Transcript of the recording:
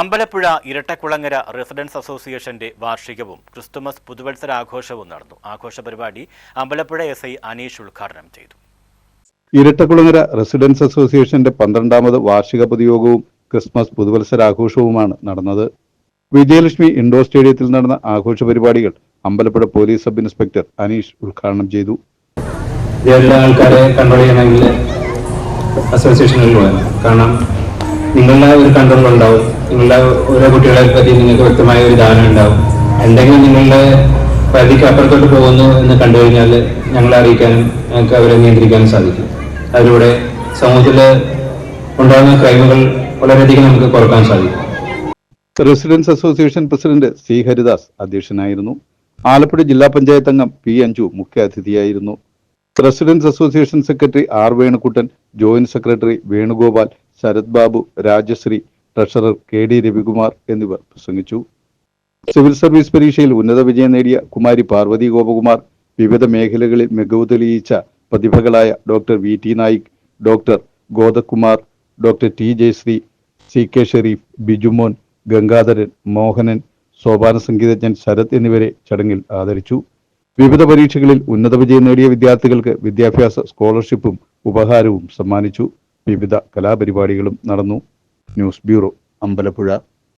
Ambalappuzha Irattakulangara residence അസോസിയേഷന്റെ വാർഷികവും Christmas പുതുവത്സരാഘോഷവും നടന്നു. ആഘോഷ പരിപാടി അമ്പലപ്പുഴ എസ് ഐ അനീഷ് ഉദ്ഘാടനം ചെയ്തു. ഇരട്ടക്കുളങ്ങര റെസിഡൻസ് അസോസിയേഷന്റെ പന്ത്രണ്ടാമത് വാർഷിക പൊതുയോഗവും ക്രിസ്മസ് പുതുവത്സരാഘോഷവുമാണ് നടന്നത്. വിജയലക്ഷ്മി ഇൻഡോർ സ്റ്റേഡിയത്തിൽ നടന്ന ആഘോഷ പരിപാടികൾ Ambalappuzha police sub inspector Aneesh ഉദ്ഘാടനം ചെയ്തു. ആൾക്കാരെ കൺട്രോൾ ചെയ്യണമെങ്കിൽ അസോസിയേഷനിൽ പോകണം. കാരണം നിങ്ങളുടെ ഒരു കൺട്രോൾ ഉണ്ടാവും. നിങ്ങളുടെ ഓരോ കുട്ടികളെ പറ്റി നിങ്ങൾക്ക് വ്യക്തമായ ഒരു ധാരണ ഉണ്ടാവും. എന്തെങ്കിലും നിങ്ങളുടെ പരിധിക്ക് അപ്പുറത്തോട്ട് പോകുന്നു എന്ന് കണ്ടു കഴിഞ്ഞാൽ ഞങ്ങളെ അറിയിക്കാനും ഞങ്ങൾക്ക് അവരെ നിയന്ത്രിക്കാനും സാധിക്കും. അതിലൂടെ സമൂഹത്തിൽ ഉണ്ടാകുന്ന ക്രൈമുകൾ വളരെയധികം നമുക്ക് കുറയ്ക്കാൻ സാധിക്കും. Residence association president C Haridas അധ്യക്ഷനായിരുന്നു. ആലപ്പുഴ ജില്ലാ പഞ്ചായത്ത് അംഗം P Anju മുഖ്യാതിഥിയായിരുന്നു residence association secretary R Venukuttan joint secretary Venugopal Sharath Babu Rajashree treasurer K D Ravikumar എന്നിവർ പ്രസംഗിച്ചു. സിവിൽ സർവീസ് പരീക്ഷയിൽ ഉന്നത വിജയം നേടിയ കുമാരി പാർവതി ഗോപകുമാർ വിവിധ മേഖലകളിൽ മികവ് തെളിയിച്ച പ്രതിഭകളായ doctor V T Naik doctor Godakumar doctor T Jayashree C K Sherif Bijumon Gangadharan Mohanan സോപാന സംഗീതജ്ഞൻ ശരത് എന്നിവരെ ചടങ്ങിൽ ആദരിച്ചു. വിവിധ പരീക്ഷകളിൽ ഉന്നത വിജയം നേടിയ വിദ്യാർത്ഥികൾക്ക് വിദ്യാഭ്യാസ സ്കോളർഷിപ്പും ഉപഹാരവും സമ്മാനിച്ചു. വിവിധ കലാപരിപാടികളും നടന്നു. News bureau Ambalappuzha.